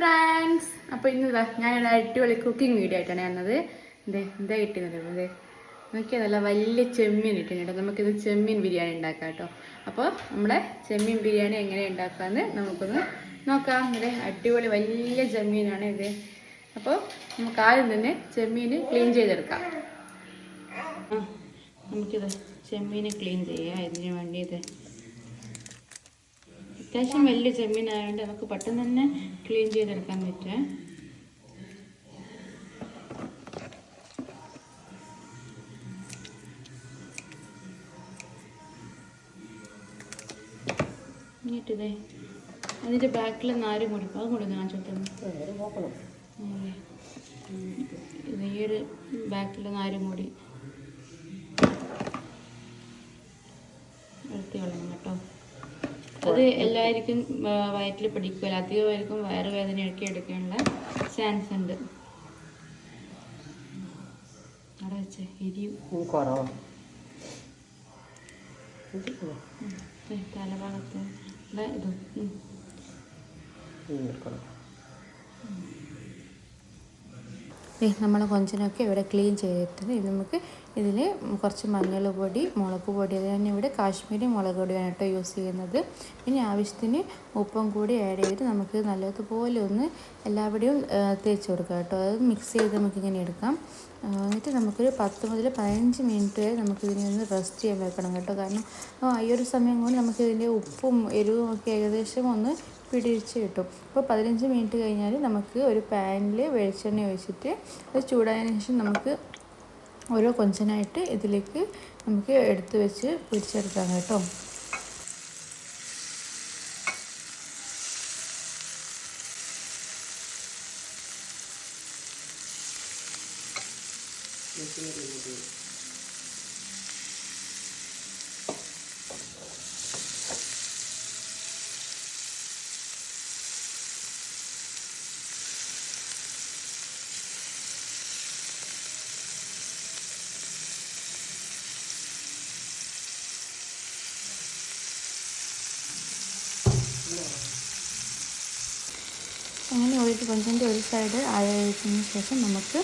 Friends അപ്പോൾ ഇന്ന് ഇതാ ഞാൻ അടിപൊളി കുക്കിംഗ് വീഡിയോ ആയിട്ടാണ് വന്നത്. എന്തേ എന്താ കിട്ടുന്നത് അതെ നോക്കിയാൽ നല്ല വലിയ ചെമ്മീൻ ഇട്ടുണ്ട് നമുക്കിത് ചെമ്മീൻ ബിരിയാണി ഉണ്ടാക്കാം കേട്ടോ. അപ്പോൾ നമ്മുടെ ചെമ്മീൻ ബിരിയാണി എങ്ങനെ ഉണ്ടാക്കാന്ന് നമുക്കൊന്ന് നോക്കാം. അതെ അടിപൊളി വലിയ ചെമ്മീനാണ് ഇത്. അപ്പോൾ നമുക്ക് ആദ്യം തന്നെ ചെമ്മീൻ ക്ലീൻ ചെയ്തെടുക്കാം. നമുക്കിത് ചെമ്മീൻ ക്ലീൻ ചെയ്യാം. ഇതിന് വേണ്ടി ഇത് അത്യാവശ്യം വലിയ ചെമ്മീനായതുകൊണ്ട് നമുക്ക് പെട്ടെന്ന് തന്നെ ക്ലീൻ ചെയ്തെടുക്കാൻ പറ്റുക എന്നിട്ടിതേ അതിന്റെ ബാക്കിൽ നാരും കൊടുക്കും. അത് കൊടുക്കും ചോദിക്കുന്നു ഇത് ഈ ഒരു ബാക്കിൽ നാരും കൂടി അത് എല്ലാവർക്കും വയറ്റിൽ പിടിക്കില്ല വേദന വയറുവേദനയൊക്കെ എടുക്കാനുള്ള ചാൻസ് ഉണ്ട്. അവിടെ വെച്ചേ എരിയും. കുറവാ. ദേ, തലഭാഗത്ത്. ഇതും. നമ്മൾ കൊഞ്ചിനൊക്കെ ഇവിടെ ക്ലീൻ ചെയ്തിട്ട് ഇത് നമുക്ക് ഇതിൽ കുറച്ച് മഞ്ഞൾ പൊടി മുളക് പൊടി അത് തന്നെ ഇവിടെ കാശ്മീരി മുളക് പൊടിയാണ് കേട്ടോ യൂസ് ചെയ്യുന്നത്. പിന്നെ ആവശ്യത്തിന് ഉപ്പും കൂടി ആഡ് ചെയ്ത് നമുക്ക് നല്ലതുപോലെ ഒന്ന് എല്ലാവിടെയും തേച്ച് കൊടുക്കാം കേട്ടോ. അത് മിക്സ് ചെയ്ത് നമുക്കിങ്ങനെ എടുക്കാം. എന്നിട്ട് നമുക്കൊരു പത്ത് മുതൽ പതിനഞ്ച് മിനിറ്റ് വരെ നമുക്ക് ഇതിനെ ഒന്ന് റെസ്റ്റ് ചെയ്യാൻ വെക്കണം കേട്ടോ. കാരണം ഈ ഒരു സമയം കൊണ്ട് നമുക്ക് ഇതിന്റെ ഉപ്പും എരിവും ഒക്കെ ഏകദേശം ഒന്ന് പിടിച്ച് കിട്ടും. അപ്പോൾ പതിനഞ്ച് മിനിറ്റ് കഴിഞ്ഞാൽ നമുക്ക് ഒരു പാനിൽ വെളിച്ചെണ്ണ ഒഴിച്ചിട്ട് അത് ചൂടായതിനു ശേഷം നമുക്ക് ഓരോ കൊഞ്ചനായിട്ട് ഇതിലേക്ക് നമുക്ക് എടുത്ത് വെച്ച് പിടിച്ചെടുക്കാം കേട്ടോ. അങ്ങനെ ഒരു കൊഞ്ചിന്റെ ഒരു സൈഡ് ആയതിന് ശേഷം നമുക്ക്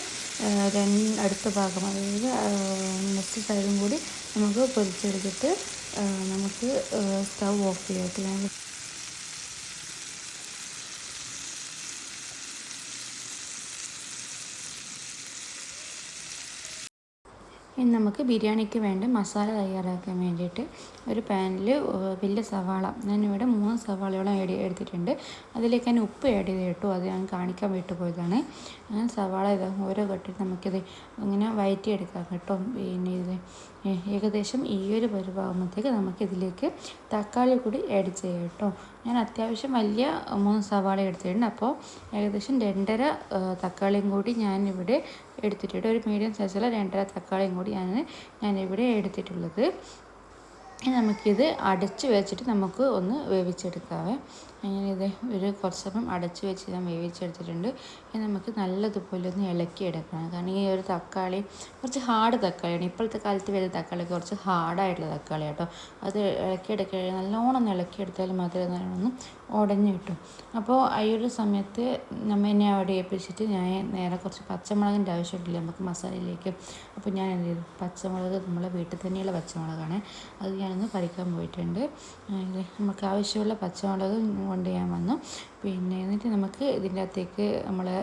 അടുത്ത ഭാഗം അതായത് നെക്സ്റ്റ് സൈഡും കൂടി നമുക്ക് പൊരിച്ചെടുത്തിട്ട് നമുക്ക് സ്റ്റൗ ഓഫ് ചെയ്യാം. ഇനി നമുക്ക് ബിരിയാണിക്ക് വേണ്ട മസാല തയ്യാറാക്കാൻ വേണ്ടിയിട്ട് ഒരു പാനിൽ വലിയ സവാള. ഞാനിവിടെ മൂന്ന് സവാളയോളം ആഡ് എടുത്തിട്ടുണ്ട്. അതിലേക്ക് ഞാൻ ഉപ്പ് ആഡ് ചെയ്ത് കേട്ടു അത് ഞാൻ കാണിക്കാൻ വിട്ടുപോയതാണ്. അങ്ങനെ സവാള ഇത് ഓരോ ഘട്ടത്തിൽ നമുക്കിത് ഇങ്ങനെ വയറ്റിയെടുക്കാം കേട്ടോ. പിന്നെ ഇത് ഏകദേശം ഈ ഒരു പരുവാകുമ്പോഴത്തേക്ക് നമുക്കിതിലേക്ക് തക്കാളി കൂടി ആഡ് ചെയ്യാം കേട്ടോ. ഞാൻ അത്യാവശ്യം വലിയ മൂന്ന് സവാള എടുത്തിട്ടുണ്ട്. അപ്പോൾ ഏകദേശം രണ്ടര തക്കാളിയും കൂടി ഞാനിവിടെ എടുത്തിട്ടുണ്ട്. ഒരു മീഡിയം സൈസുള്ള രണ്ടര തക്കാളിയും കൂടി ഞാൻ ഞാനിവിടെ എടുത്തിട്ടുള്ളത്. നമുക്കിത് അടച്ച് വെച്ചിട്ട് നമുക്ക് ഒന്ന് വേവിച്ചെടുക്കാവേ. അങ്ങനെ ഇത് ഒരു കുറച്ച് സമയം അടച്ച് വെച്ച് ഞാൻ വേവിച്ചെടുത്തിട്ടുണ്ട്. ഇനി നമുക്ക് നല്ലതുപോലെ ഒന്ന് ഇളക്കിയെടുക്കണം. കാരണം ഈ ഒരു തക്കാളി കുറച്ച് ഹാർഡ് തക്കാളിയാണ്. ഇപ്പോഴത്തെ കാലത്ത് വരുന്ന തക്കാളി കുറച്ച് ഹാർഡായിട്ടുള്ള തക്കാളി കേട്ടോ. അത് ഇളക്കിയെടുക്കുക നല്ലോണം ഒന്ന് ഇളക്കിയെടുത്താൽ മാത്രമേ നല്ലോണം ഉടഞ്ഞു കിട്ടും. അപ്പോൾ ഈ ഒരു സമയത്ത് നമ്മൾ എന്നെ അവിടെ ഏൽപ്പിച്ചിട്ട് ഞാൻ നേരെ കുറച്ച് പച്ചമുളകിന്റെ ആവശ്യമില്ല നമുക്ക് മസാലയിലേക്ക്. അപ്പോൾ ഞാൻ എന്ത് ചെയ്തു? പച്ചമുളക് നമ്മളെ വീട്ടിൽ തന്നെയുള്ള പച്ചമുളകാണ്. അത് ഞാനൊന്ന് പറിക്കാൻ പോയിട്ടുണ്ട്. നമുക്ക് ആവശ്യമുള്ള പച്ചമുളക് കൊണ്ട് ഞാൻ വന്നു. പിന്നെ എന്നിട്ട് നമുക്ക് ഇതിന്റെ അകത്തേക്ക് നമ്മളെ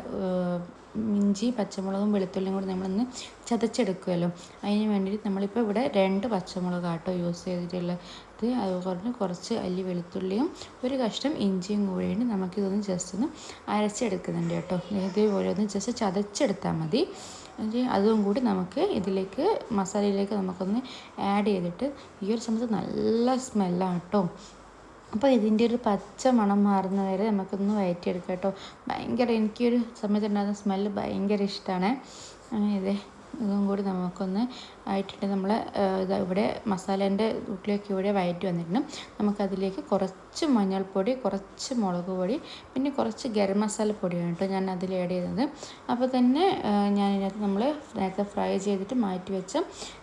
ഇഞ്ചി പച്ചമുളകും വെളുത്തുള്ളിയും കൂടി നമ്മളൊന്ന് ചതച്ചെടുക്കുമല്ലോ അതിന് വേണ്ടിയിട്ട് നമ്മളിപ്പോൾ ഇവിടെ രണ്ട് പച്ചമുളക് പച്ചമുളകാട്ടോ യൂസ് ചെയ്തിട്ടുള്ളത്. അതുപോലെ കുറച്ച് അല്ലി വെളുത്തുള്ളിയും ഒരു കഷ്ണം ഇഞ്ചിയും കൂടി നമുക്കിതൊന്ന് ജസ്റ്റ് ഒന്ന് അരച്ചെടുക്കുന്നുണ്ട് കേട്ടോ. ഇതേപോലെ ഒന്ന് ജസ്റ്റ് ചതച്ചെടുത്താൽ മതി. അതും കൂടി നമുക്ക് ഇതിലേക്ക് മസാലയിലേക്ക് നമുക്കൊന്ന് ആഡ് ചെയ്തിട്ട് ഈ ഒരു സമയത്ത് നല്ല സ്മെല്ലാണ് കേട്ടോ. അപ്പോൾ ഇതിന്റെ ഒരു പച്ച മണം മാറുന്ന വരെ നമുക്കൊന്ന് വയറ്റിയെടുക്കാം കേട്ടോ. ഭയങ്കര എനിക്കൊരു സമയത്ത് ഉണ്ടാകുന്ന സ്മെല്ല് ഭയങ്കര ഇഷ്ടമാണ് ഇതേ ഇതും കൂടി നമുക്കൊന്ന് ആയിട്ടിട്ട് നമ്മൾ ഇവിടെ മസാലേന്റെ ഉള്ളിലേക്ക് ഇവിടെ വയറ്റി വന്നിട്ടുണ്ട്. നമുക്കതിലേക്ക് കുറച്ച് മഞ്ഞൾപ്പൊടി കുറച്ച് മുളക് പൊടി പിന്നെ കുറച്ച് ഗരം മസാല പൊടിയാണ് കേട്ടോ ഞാൻ അതിൽ ആഡ് ചെയ്തത്. അപ്പോൾ തന്നെ ഞാൻ ഇതിനകത്ത് നമ്മൾ നേരത്തെ ഫ്രൈ ചെയ്തിട്ട് മാറ്റി വെച്ച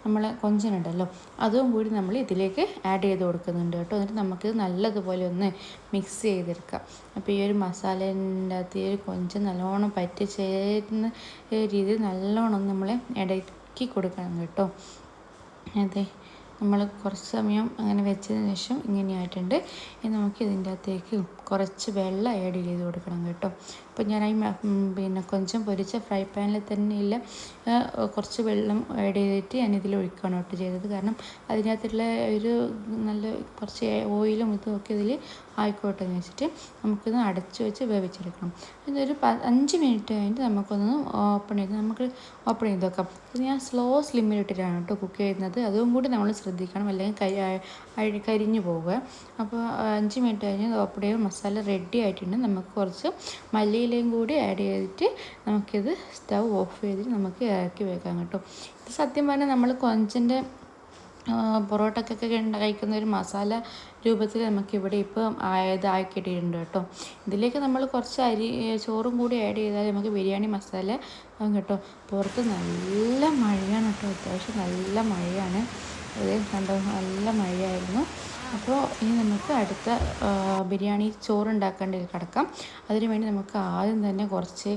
നമ്മൾ കൊഞ്ചനുണ്ടല്ലോ അതും കൂടി നമ്മൾ ഇതിലേക്ക് ആഡ് ചെയ്ത് കൊടുക്കുന്നുണ്ട് കേട്ടോ. എന്നിട്ട് നമുക്ക് നല്ലതുപോലെ ഒന്ന് മിക്സ് ചെയ്തെടുക്കാം. അപ്പോൾ ഈ ഒരു മസാലേന്റെ അകത്ത് ഈ ഒരു കൊഞ്ച് നല്ലോണം പറ്റി ചേരുന്ന രീതിയിൽ നല്ലോണം നമ്മൾ ഇടയ്ക്ക് കൊടുക്കണം കേട്ടോ. അതെ നമ്മൾ കുറച്ച് സമയം അങ്ങനെ വെച്ചതിന് ശേഷം ഇങ്ങനെയായിട്ടുണ്ട്. ഇനി നമുക്ക് ഇതിന്റെ അകത്തേക്ക് കുറച്ച് വെള്ളം ആഡ് ചെയ്ത് കൊടുക്കണം കേട്ടോ. അപ്പോൾ ഞാൻ ഈ പിന്നെ കൊഞ്ചം പൊരിച്ച ഫ്രൈ പാനിൽ തന്നെ ഇല്ല കുറച്ച് വെള്ളം ആഡ് ചെയ്തിട്ട് ഞാൻ ഇതിൽ ഒഴിക്കുകയാണ് കേട്ടോ ചെയ്തത്. കാരണം അതിനകത്തുള്ള ഒരു നല്ല കുറച്ച് ഓയിലും ഇതും ഒക്കെ ഇതിൽ ആയിക്കോട്ടെ എന്ന് വെച്ചിട്ട് നമുക്കിത് അടച്ച് വെച്ച് വേവിച്ചെടുക്കണം. ഇതൊരു അഞ്ച് മിനിറ്റ് കഴിഞ്ഞിട്ട് നമുക്കൊന്ന് ഓപ്പൺ ചെയ്ത് നമുക്ക് ഓപ്പൺ ചെയ്ത് വെക്കാം. ഇത് ഞാൻ സ്ലോ സ്ലിമ്മിലിട്ടിട്ടാണ് കേട്ടോ കുക്ക് ചെയ്യുന്നത്. അതും കൂടി നമ്മൾ ശ്രദ്ധിക്കണം. അല്ലെങ്കിൽ കരി കരിഞ്ഞു പോവുക. അപ്പോൾ അഞ്ച് മിനിറ്റ് കഴിഞ്ഞ് ഓപ്പൺ ചെയ്യുമ്പോൾ മസാല റെഡി ആയിട്ടുണ്ട്. നമുക്ക് കുറച്ച് മല്ലിയിലയും കൂടി ആഡ് ചെയ്തിട്ട് നമുക്കിത് സ്റ്റവ് ഓഫ് ചെയ്തിട്ട് നമുക്ക് ഇറക്കി വെക്കാം കേട്ടോ. ഇത് സത്യം പറഞ്ഞാൽ നമ്മൾ കൊഞ്ചിന്റെ പൊറോട്ടക്കൊക്കെ കഴിക്കുന്ന ഒരു മസാല രൂപത്തിൽ നമുക്കിവിടെ ഇപ്പോൾ ഇതാക്കിയിട്ടുണ്ട് കേട്ടോ. ഇതിലേക്ക് നമ്മൾ കുറച്ച് അരി ചോറും കൂടി ആഡ് ചെയ്താൽ നമുക്ക് ബിരിയാണി മസാല കേട്ടോ. പുറത്ത് നല്ല മഴയാണ് കേട്ടോ. അത്യാവശ്യം നല്ല മഴയാണ്. അത് കണ്ടോ? നല്ല മഴയായിരുന്നു. അപ്പോൾ ഇനി നമുക്ക് അടുത്ത ബിരിയാണി ചോറ് ചോറുണ്ടാക്കേണ്ടതിൽ കിടക്കാം. അതിനു വേണ്ടി നമുക്ക് ആദ്യം തന്നെ കുറച്ച്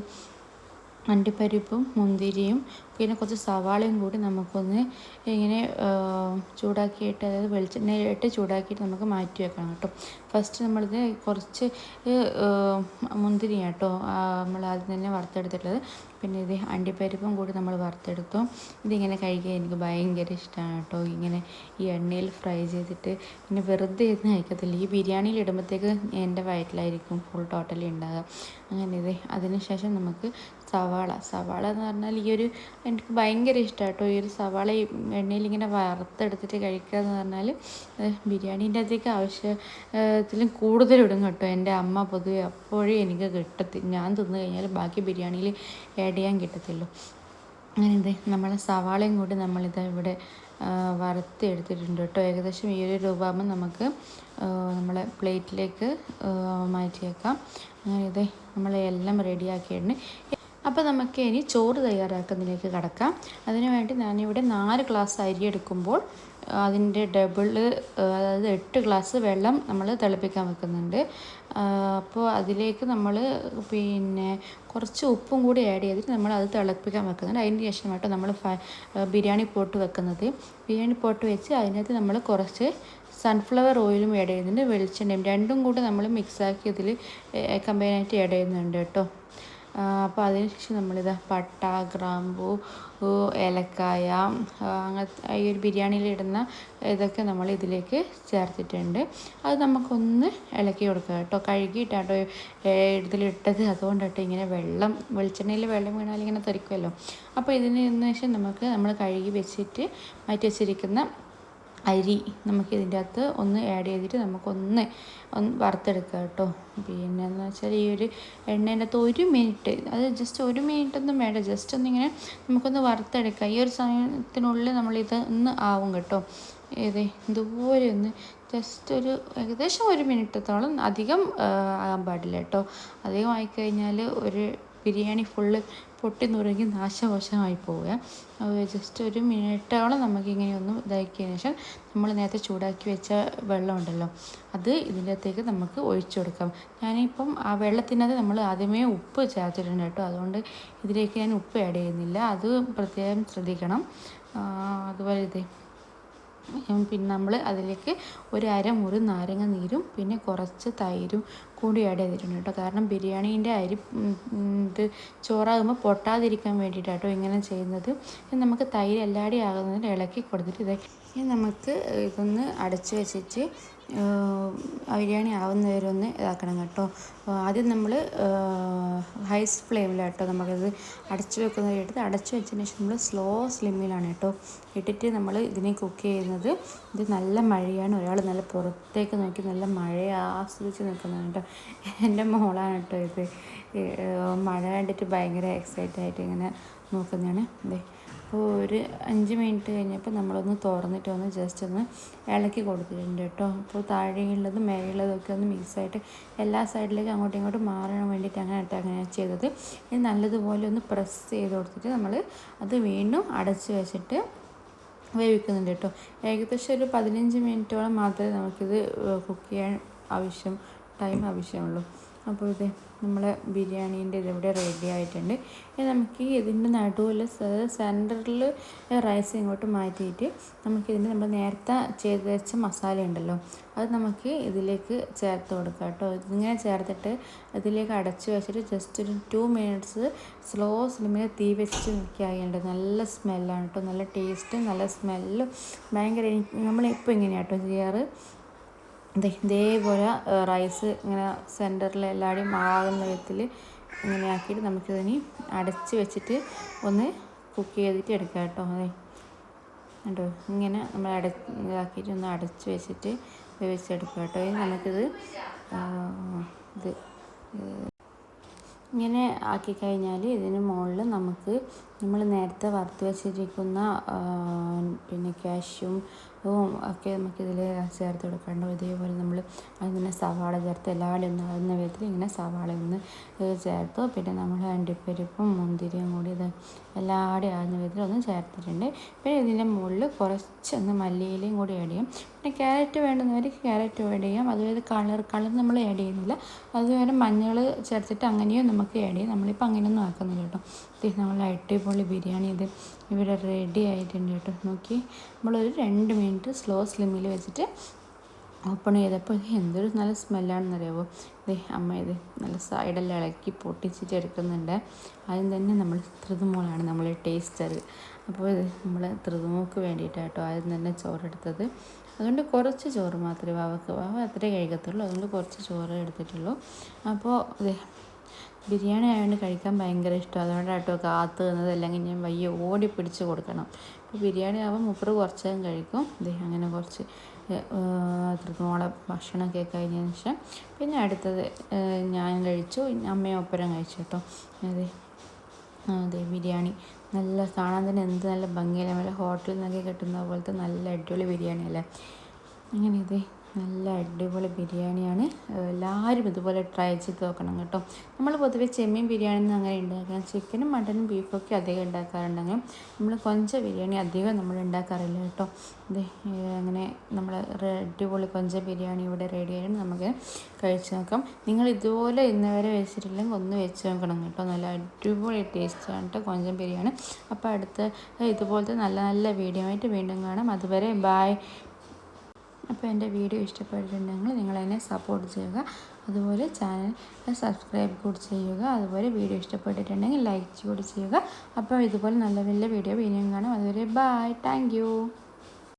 അണ്ടിപ്പരിപ്പും മുന്തിരിയും പിന്നെ കുറച്ച് സവാളയും കൂടി നമുക്കൊന്ന് ഇങ്ങനെ ചൂടാക്കിയിട്ട് അതായത് വെളിച്ചെണ്ണയിട്ട് ചൂടാക്കിയിട്ട് നമുക്ക് മാറ്റി വെക്കണം കേട്ടോ. ഫസ്റ്റ് നമ്മളിത് കുറച്ച് മുന്തിരി കേട്ടോ നമ്മൾ ആദ്യം തന്നെ വറുത്തെടുത്തിട്ടുള്ളത്. പിന്നെ ഇത് അണ്ടിപ്പരിപ്പും കൂടി നമ്മൾ വറുത്തെടുത്തു. ഇതിങ്ങനെ കഴിക്കാൻ എനിക്ക് ഭയങ്കര ഇഷ്ടമാണ് കേട്ടോ. ഇങ്ങനെ ഈ എണ്ണയിൽ ഫ്രൈ ചെയ്തിട്ട് പിന്നെ വെറുതെ ഇരുന്ന് കഴിക്കത്തില്ല. ഈ ബിരിയാണിയിൽ ഇടുമ്പോഴത്തേക്ക് എന്റെ വയറ്റിലായിരിക്കും ഫുൾ ടോട്ടലി ഉണ്ടാകുക അങ്ങനെ ഇത് അതിന് ശേഷം നമുക്ക് സവാള. സവാള എന്ന് പറഞ്ഞാൽ ഈ ഒരു എനിക്ക് ഭയങ്കര ഇഷ്ടമാണ് കേട്ടോ ഈ ഒരു സവാള എണ്ണയിൽ ഇങ്ങനെ വറുത്തെടുത്തിട്ട് കഴിക്കുക എന്ന് പറഞ്ഞാൽ ബിരിയാണീന്റെ അകത്തേക്ക് ആവശ്യത്തിലും കൂടുതലിടും കേട്ടോ എന്റെ അമ്മ പൊതുവെ. അപ്പോഴേ എനിക്ക് കിട്ടത്തി ഞാൻ തിന്നു കഴിഞ്ഞാൽ ബാക്കി ബിരിയാണിയിൽ ആഡ് ചെയ്യാൻ കിട്ടത്തില്ലോ അങ്ങനെ ഇത് നമ്മളെ സവാളയും കൂടി നമ്മളിത് ഇവിടെ വറുത്തെടുത്തിട്ടുണ്ട് കേട്ടോ. ഏകദേശം ഈ ഒരു രൂപമാകുമ്പോൾ നമുക്ക് നമ്മളെ പ്ലേറ്റിലേക്ക് മാറ്റിയേക്കാം. അങ്ങനെ ഇത് നമ്മളെല്ലാം റെഡിയാക്കിയിട്ടുണ്ട്. അപ്പോൾ നമുക്ക് ഇനി ചോറ് തയ്യാറാക്കുന്നതിലേക്ക് കടക്കാം. അതിനു വേണ്ടി ഞാനിവിടെ നാല് ഗ്ലാസ് അരി എടുക്കുമ്പോൾ അതിന്റെ ഡബിൾ അതായത് എട്ട് ഗ്ലാസ് വെള്ളം നമ്മൾ തിളപ്പിക്കാൻ വെക്കുന്നുണ്ട്. അപ്പോൾ അതിലേക്ക് നമ്മൾ പിന്നെ കുറച്ച് ഉപ്പും കൂടി ആഡ് ചെയ്തിട്ട് നമ്മൾ അത് തിളപ്പിക്കാൻ വെക്കുന്നുണ്ട്. അതിന് ശേഷമായിട്ട് നമ്മൾ ബിരിയാണി പോട്ട് വെക്കുന്നത്. ബിരിയാണി പോട്ട് വെച്ച് അതിനകത്ത് നമ്മൾ കുറച്ച് സൺഫ്ലവർ ഓയിലും ആഡ് ചെയ്യുന്നുണ്ട്. വെളിച്ചെണ്ണയും രണ്ടും കൂടി നമ്മൾ മിക്സാക്കി ഇതിൽ കമ്പൈനായിട്ട് ആഡ് ചെയ്യുന്നുണ്ട് കേട്ടോ. അപ്പോൾ അതിനുശേഷം നമ്മളിത് പട്ട ഗ്രാമ്പു ഏലക്കായ അങ്ങനത്തെ ഈ ഒരു ബിരിയാണിയിൽ ഇടുന്ന ഇതൊക്കെ നമ്മൾ ഇതിലേക്ക് ചേർത്തിട്ടുണ്ട്. അത് നമുക്കൊന്ന് ഇളക്കി കൊടുക്കുക കേട്ടോ. കഴുകിയിട്ടാട്ടോ ഇതിലിട്ടത്. അതുകൊണ്ടാട്ടോ ഇങ്ങനെ വെള്ളം വെളിച്ചെണ്ണയിൽ വെള്ളം വീണാൽ ഇങ്ങനെ തെറിക്കുമല്ലോ അപ്പോൾ ഇതിന് ശേഷം നമുക്ക് നമ്മൾ കഴുകി വെച്ചിട്ട് മാറ്റി വെച്ചിരിക്കുന്ന അരി നമുക്ക് ഇതിന്റെ അകത്ത് ഒന്ന് ആഡ് ചെയ്തിട്ട് നമുക്കൊന്ന് ഒന്ന് വറുത്തെടുക്കുക കേട്ടോ. പിന്നെ എന്ന് വെച്ചാൽ ഈ ഒരു എണ്ണേന്റെ അകത്ത് ഒരു മിനിറ്റ് അത് ജസ്റ്റ് ഒരു മിനിറ്റ് ഒന്നും വേണ്ട. ജസ്റ്റ് ഒന്നിങ്ങനെ നമുക്കൊന്ന് വറുത്തെടുക്കാം. ഈ ഒരു സമയത്തിനുള്ളിൽ നമ്മളിത് ഒന്ന് ആവും കേട്ടോ. ഏതേ ഇതുപോലെ ഒന്ന് ജസ്റ്റ് ഒരു ഏകദേശം ഒരു മിനിറ്റത്തോളം അധികം ആകാൻ പാടില്ല കേട്ടോ. അധികം ആയിക്കഴിഞ്ഞാൽ ഒരു ബിരിയാണി ഫുള്ള് പൊട്ടി നുറുങ്ങി നാശവശമായി പോവുക. ജസ്റ്റ് ഒരു മിനിറ്റോളം നമുക്കിങ്ങനെ ഒന്ന് ഇതാക്കിയതിന് ശേഷം നമ്മൾ നേരത്തെ ചൂടാക്കി വെച്ച വെള്ളം ഉണ്ടല്ലോ അത് ഇതിന്റെ അകത്തേക്ക് നമുക്ക് ഒഴിച്ചു കൊടുക്കാം. ഞാനിപ്പം ആ വെള്ളത്തിനകത്ത് നമ്മൾ ആദ്യമേ ഉപ്പ് ചേർത്തിട്ടുണ്ട് കേട്ടോ. അതുകൊണ്ട് ഇതിലേക്ക് ഞാൻ ഉപ്പ് ആഡ് ചെയ്യുന്നില്ല. അത് പ്രത്യേകം ശ്രദ്ധിക്കണം. അതുപോലെ ഇതേ. പിന്നെ നമ്മൾ അതിലേക്ക് ഒരു അരമുറി നാരങ്ങ നീരും പിന്നെ കുറച്ച് തൈരും കൂടി ആഡ് ചെയ്തിട്ടുണ്ട് കേട്ടോ. കാരണം ബിരിയാണീന്റെ അരി ഇത് ചോറാകുമ്പോൾ പൊട്ടാതിരിക്കാൻ വേണ്ടിയിട്ടാട്ടോ ഇങ്ങനെ ചെയ്യുന്നത്. നമുക്ക് തൈര് എല്ലാടി ആകുന്നതിന് ഇളക്കി കൊടുത്തിട്ട് ഇനി നമുക്ക് ഇതൊന്ന് അടച്ച് വെച്ചിട്ട് ബിരിയാണി ആവുന്ന വരെ ഒന്ന് ഇതാക്കണം കേട്ടോ. ആദ്യം നമ്മൾ ഹൈ ഫ്ലെയിമിലാട്ടോ നമുക്കത് അടച്ചു വെക്കുന്ന എടുത്ത് അടച്ചു വെച്ചതിന് ശേഷം നമ്മൾ സ്ലോ സ്ലിമ്മിലാണ് കേട്ടോ ഇട്ടിട്ട് നമ്മൾ ഇതിനെ കുക്ക് ചെയ്യുന്നത്. ഇത് നല്ല മഴയാണ്. ഒരാൾ നല്ല പുറത്തേക്ക് നോക്കി നല്ല മഴ ആസ്വദിച്ച് നിൽക്കുന്നത് കേട്ടോ. എന്റെ മോളാണ് കേട്ടോ ഇത്. മഴ കണ്ടിട്ട് ഭയങ്കര എക്സൈറ്റഡ് ആയിട്ട് ഇങ്ങനെ നോക്കുന്നതാണ്. അതെ അപ്പോൾ ഒരു അഞ്ച് മിനിറ്റ് കഴിഞ്ഞപ്പോൾ നമ്മളൊന്ന് തുറന്നിട്ട് ഒന്ന് ജസ്റ്റ് ഒന്ന് ഇളക്കി കൊടുത്തിട്ടുണ്ട് കേട്ടോ. അപ്പോൾ താഴെയുള്ളതും മേലെയുള്ളതും ഒക്കെ ഒന്ന് മിക്സായിട്ട് എല്ലാ സൈഡിലേക്കും അങ്ങോട്ടും ഇങ്ങോട്ടും മാറാൻ വേണ്ടിയിട്ട് അങ്ങനെ ഇട്ട് അങ്ങനെ ചെയ്തത്. ഇനി നല്ലതുപോലെ ഒന്ന് പ്രസ് ചെയ്ത് കൊടുത്തിട്ട് നമ്മൾ അത് വീണ്ടും അടച്ച് വെച്ചിട്ട് വേവിക്കുന്നുണ്ട് കേട്ടോ. ഏകദേശം ഒരു പതിനഞ്ച് മിനിറ്റോളം മാത്രമേ നമുക്കിത് കുക്ക് ചെയ്യാൻ ആവശ്യം ടൈം ആവശ്യമുള്ളൂ. അപ്പോൾ ഇത് നമ്മളെ ബിരിയാണീന്റെ ഇതിവിടെ റെഡി ആയിട്ടുണ്ട്. ഇനി നമുക്ക് ഇതിന്റെ നടുവിൽ സെന്ററിൽ റൈസ് ഇങ്ങോട്ട് മാറ്റിയിട്ട് നമുക്കിതിന്റെ നമ്മൾ നേരത്തെ ചെയ്ത് വെച്ച മസാല ഉണ്ടല്ലോ അത് നമുക്ക് ഇതിലേക്ക് ചേർത്ത് കൊടുക്കാം കേട്ടോ. ഇതിങ്ങനെ ചേർത്തിട്ട് ഇതിലേക്ക് അടച്ചു വെച്ചിട്ട് ജസ്റ്റ് ഒരു ടു മിനിറ്റ്സ് സ്ലോ സ്ലിമിൽ തീ വെച്ച് നിൽക്കുകയുണ്ട് നല്ല സ്മെല്ലാണ് കേട്ടോ. നല്ല ടേസ്റ്റും നല്ല സ്മെല്ലും ഭയങ്കര നമ്മളിപ്പോൾ ഇങ്ങനെയാണ് കേട്ടോ ചെയ്യാറ്? ഇതേപോലെ റൈസ് ഇങ്ങനെ സെന്ററിൽ എല്ലാവരുടെയും ആകുന്ന വിധത്തിൽ ഇങ്ങനെ ആക്കിയിട്ട് നമുക്കിതിനി അടച്ച് വെച്ചിട്ട് ഒന്ന് കുക്ക് ചെയ്തിട്ട് എടുക്കാം കേട്ടോ അതെ. കേട്ടോ ഇങ്ങനെ നമ്മൾ അട ഇതാക്കിയിട്ട് ഒന്ന് അടച്ച് വെച്ചിട്ട് വേവിച്ചെടുക്കുക കേട്ടോ. ഇനി നമുക്കിത് ഇത് ഇങ്ങനെ ആക്കി കഴിഞ്ഞാൽ ഇതിന് മുകളിൽ നമുക്ക് നമ്മൾ നേരത്തെ വറുത്ത് വെച്ചിരിക്കുന്ന പിന്നെ കാഷ്യും ഒക്കെ നമുക്കിതിൽ ചേർത്ത് കൊടുക്കണ്ടോ ഇതേപോലെ നമ്മൾ അതിന് സവാള ചേർത്ത് എല്ലാവരും ഉണ്ടാകുന്ന വിധത്തിൽ ഇങ്ങനെ സവാള ഒന്ന് ചേർത്തു. പിന്നെ നമ്മൾ അണ്ടിപ്പരിപ്പും മുന്തിരിയും കൂടി ഇത് എല്ലാവരും ആകുന്ന വിധത്തിൽ ഒന്ന് ചേർത്തിട്ടുണ്ട്. പിന്നെ ഇതിന്റെ മുകളിൽ കുറച്ചൊന്ന് മല്ലിയിലയും കൂടി ആഡ് ചെയ്യും. പിന്നെ ക്യാരറ്റ് വേണ്ടുന്നവർക്ക് ക്യാരറ്റ് ആഡ് ചെയ്യാം. അതുപോലെ കളർ കളർ നമ്മൾ ആഡ് ചെയ്യുന്നില്ല. അതുപോലെ മഞ്ഞൾ ചേർത്തിട്ട് അങ്ങനെയും നമുക്ക് ആഡ് ചെയ്യാം. നമ്മളിപ്പോൾ അങ്ങനെയൊന്നും ആക്കുന്നില്ല കേട്ടോ. നമ്മൾ അടിപൊളി ബിരിയാണി ഇത്. ഇവിടെ റെഡി ആയിട്ടുണ്ട് കേട്ടോ. നോക്കി. നമ്മളൊരു രണ്ട് മിനിറ്റ് സ്ലോ സ്ലിമ്മിൽ വെച്ചിട്ട് ഓപ്പൺ ചെയ്തപ്പോൾ എന്തൊരു നല്ല സ്മെല്ലാണെന്ന് അറിയാമോ ഇതേ അമ്മ ഇത് നല്ല സൈഡെല്ലാം ഇളക്കി പൊട്ടിച്ചിട്ട് എടുക്കുന്നുണ്ട്. ആദ്യം തന്നെ നമ്മൾ ത്രിതുമോളാണ് നമ്മൾ ടേസ്റ്റർ അപ്പോൾ ഇത് നമ്മൾ ത്രിതുമോക്ക് വേണ്ടിയിട്ടാണ് കേട്ടോ ആദ്യം തന്നെ ചോറെടുത്തത്. അതുകൊണ്ട് കുറച്ച് ചോറ് മാത്രമേ വാവക്ക് വാവ അത്രേ കഴിക്കത്തുള്ളൂ. അതുകൊണ്ട് കുറച്ച് ചോറ് എടുത്തിട്ടുള്ളൂ. അപ്പോൾ അതെ ബിരിയാണി ആയതുകൊണ്ട് കഴിക്കാൻ ഭയങ്കര ഇഷ്ടം അതുകൊണ്ടാട്ടോ കാത്തു നിന്നത്. അല്ലെങ്കിൽ ഞാൻ വയ്യ ഓടി പിടിച്ച് കൊടുക്കണം. ബിരിയാണി ആകുമ്പോൾ മുപ്പർ കുറച്ചേരം കഴിക്കും. അങ്ങനെ കുറച്ച് അത്രത്തോളം ഭക്ഷണമൊക്കെ കഴിഞ്ഞതിന് ശേഷം പിന്നെ അടുത്തത് ഞാൻ കഴിച്ചു. അമ്മയും ഒപ്പരം കഴിച്ചു കേട്ടോ. അതെ. അതെ ബിരിയാണി. നല്ല കാണാൻ തന്നെ എന്ത് നല്ല ഭംഗിയല്ലേ. നല്ല ഹോട്ടലിൽ നിന്നൊക്കെ കിട്ടുന്ന പോലത്തെ നല്ല അടിപൊളി ബിരിയാണി അല്ലേ അങ്ങനെ ഇതേ നല്ല അടിപൊളി ബിരിയാണിയാണ്. എല്ലാവരും ഇതുപോലെ ട്രൈ ചെയ്ത് നോക്കണം കേട്ടോ. നമ്മൾ പൊതുവേ ചെമ്മീൻ ബിരിയാണി അങ്ങനെ ഉണ്ടാക്കാം ചിക്കനും മട്ടനും ബീഫൊക്കെ അധികം ഉണ്ടാക്കാറുണ്ടെങ്കിലും നമ്മൾ കൊഞ്ച ബിരിയാണി അധികം നമ്മൾ ഉണ്ടാക്കാറില്ല കേട്ടോ. ഇത് അങ്ങനെ നമ്മൾ അടിപൊളി കൊഞ്ച ബിരിയാണി ഇവിടെ റെഡി ആയിട്ട് നമുക്ക് കഴിച്ച് നോക്കാം. നിങ്ങൾ ഇതുപോലെ ഇന്നുവരെ വെച്ചിട്ടില്ലെങ്കിൽ ഒന്ന് വെച്ച് നോക്കണം കേട്ടോ. നല്ല അടിപൊളി ടേസ്റ്റാണ് കേട്ടോ കൊഞ്ചം ബിരിയാണി. അപ്പോൾ അടുത്ത ഇതുപോലത്തെ നല്ല നല്ല വീഡിയോ ആയിട്ട് വീണ്ടും കാണാം. അതുവരെ ബായ് അപ്പോൾ എന്റെ വീഡിയോ ഇഷ്ടപ്പെട്ടിട്ടുണ്ടെങ്കിൽ നിങ്ങൾ എന്നെ സപ്പോർട്ട് ചെയ്യുക. അതുപോലെ ചാനൽ സബ്സ്ക്രൈബ് കൂടി ചെയ്യുക. അതുപോലെ വീഡിയോ ഇഷ്ടപ്പെട്ടിട്ടുണ്ടെങ്കിൽ ലൈക്ക് കൂടി ചെയ്യുക. അപ്പോൾ ഇതുപോലെ നല്ല നല്ല വീഡിയോ വീണ്ടും കാണാം. അതുവരെ ബൈ താങ്ക്